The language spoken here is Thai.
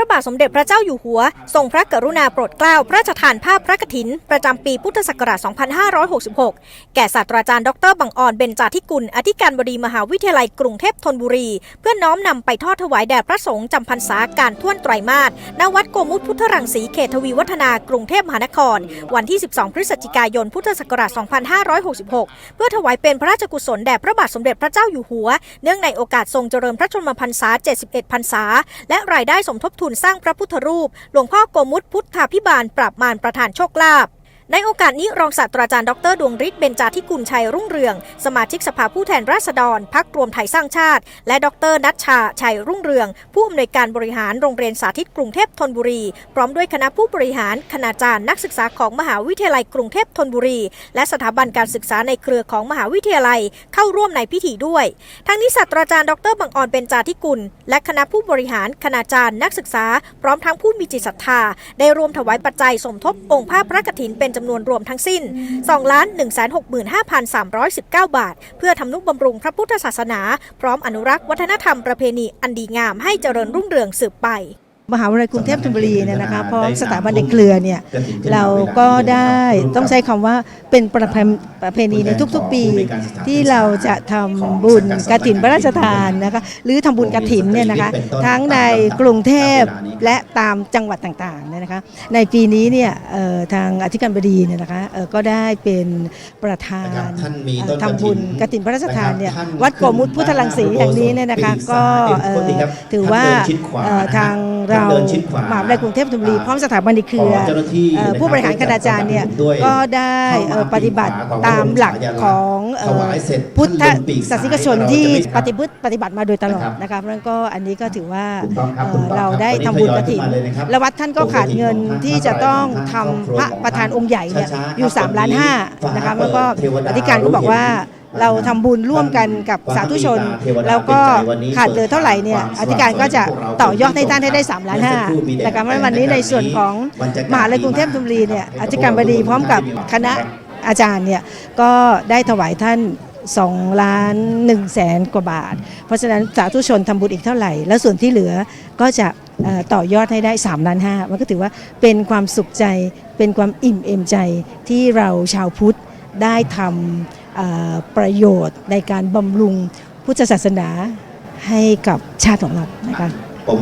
ระบาทสมเด็จพระเจ้าอยู่หัว ทรงพระกรุณาโปรดเกล้าพระราชทานภาพพระกฐิน ประจำปีพุทธศักราช 2566 แก่ศาสตราจารย์ดรบังออนเบญจาธิกุล อธิการบดีมหาวิทยาลัยกรุงเทพธนบุรี เพื่อน้อมนำไปทอดถวายแด่พระสงฆ์จำพรรษาการท่วนไตรมาสณวัดโกมุตพุทธรังสีเขตทวีวัฒนากรุงเทพมหานคร วันที่ 12 พฤศจิกายน พุทธศักราช 2566 เพื่อถวายเป็นพระราชกุศลแด่พระบาทสมเด็จพระเจ้าอยู่หัว เนื่องในโอกาสทรงเจริญพระชนมพรรษา 71 พรรษา และรายได้สมทบทุนสร้างพระพุทธรูป หลวงพ่อโกมุตพุทธาพิบาลปราบมารประธานโชคลาภ ในโอกาสนี้รองศาสตราจารย์ดรดวงฤทธิ์เบญจาธิกุลชัยรุ่งเรือง สมาชิกสภาผู้แทนราษฎรพักรวมไทยสร้างชาติ และดรนัชชาชัยรุ่งเรือง ผู้อำนวยการบริหารโรงเรียนสาธิตกรุงเทพธนบุรี พร้อมด้วยคณะผู้บริหารคณาจารย์นักศึกษาของมหาวิทยาลัยกรุงเทพธนบุรี และสถาบันการศึกษาในเครือของมหาวิทยาลัยเข้าร่วมในพิธีด้วย ทั้งนี้ศาสตราจารย์ดรบังออนเบญจาธิกุล และคณะผู้บริหารคณาจารย์นักศึกษา พร้อมทั้งผู้มีจิตศรัทธา ได้รวมถวายปัจจัยสมทบองค์พระพระกฐินเป็นจำนวนรวมทั้งสิ้น2 1 6 5 3 1 9 บาท เพื่อทำนุบำรุงพระพุทธศาสนา พร้อมอนุรักษ์วัฒนธรรมประเพณีอันดีงามให้เจริญรุ่งเรืองสืบไป มหาวิทยาลัยกรุงเทพธนบุรีเนี่ยนะคะพร้อมสถาบันในเครือเนี่ยเราก็ได้ต้องใช้คำว่าเป็นประเพประเพณีในทุกๆปี ที่เราจะทำบุญกฐินพระราชทานนะคะหรือทำบุญกฐินเนี่ยนะคะทั้งในกรุงเทพและตามจังหวัดต่างๆเนี่ยนะคะในปีนี้เนี่ยเอ่อทางอธิการบดีเนี่ยนะคะเอ่อก็ได้เป็นประธานนะครับท่านมีต้นเอ่อทำบุญกฐินพระราชทานเนี่ยนะครับท่านวัดโกมุตพุทธรังสีแห่งนี้เนี่ยนะคะก็เอ่อถือว่าเอ่อทางเราท่านเดินชิดขวามหาวิทยาลัยกรุงเทพธนบุรีพร้อมสถาบันในเครือขอเจ้าหน้าที่เอ่อผู้บริหารคณาจารย์เนี่ยด้วยก็ได้เอ่อปฏิบัติตามหลักของเอ่ถอวายเสร็จพุทธท่านลืมปีกศาสนิกชนซ้ายที่เราจะไม่ปฏิบัติปฏิบัติมาโดยตลอดนะครับนะคะเพราะฉะนั้นก็อันนี้ก็ถือว่าถูกต้องครับเอ่ถูอกต้องเราได้ครับทำบุญกวันฐินี้นทยอยขึ้นมาเลยนะครับและวัดท่านก็ขาดเงินของท่านที่จะต้องทำของพระท่านประธานองค์ใหญ่เนี่ยช้าๆอยู่ครับ3ล้านห้าวันนี้นะคะฟ้าแล้วก็เปิดเทวดาอธิการก็บอกว่ารู้ เห็นเราทำบุญร่วมกันกับฟ้าสาธุชนเทวดาแล้วก็เป็นใจวันนี้ขาดเหลือเท่าไหร่เนี่ยเปิดอธิการก็จะพวกเราต่อยอดให้ท่านให้ได้3ล้านห้าเมื่อสักครู่มีแดดนะคะเพราะฉะนั้นวันนี้ในส่วนของบรรยากาศมหาวิทยาลัยกรุงเทพธนบุรีเนี่ยดีมากอธิการบดีพร้อมกับคณะอาจารย์เนี่ยก็ได้ถวายท่าน2ล้าน1แสนกว่าบาท เพราะฉะนั้นสาธุชนทำบุญอีกเท่าไหร่ แล้วส่วนที่เหลือก็จะเอ่อต่อยอดให้ได้3ล้านห้ามันก็ถือว่าเป็นความสุขใจ เป็นความอิ่มเอมใจที่เราชาวพุทธได้ทำเอ่อ ประโยชน์ในการบำรุงพุทธศาสนาให้กับชาติของเรานะคะผม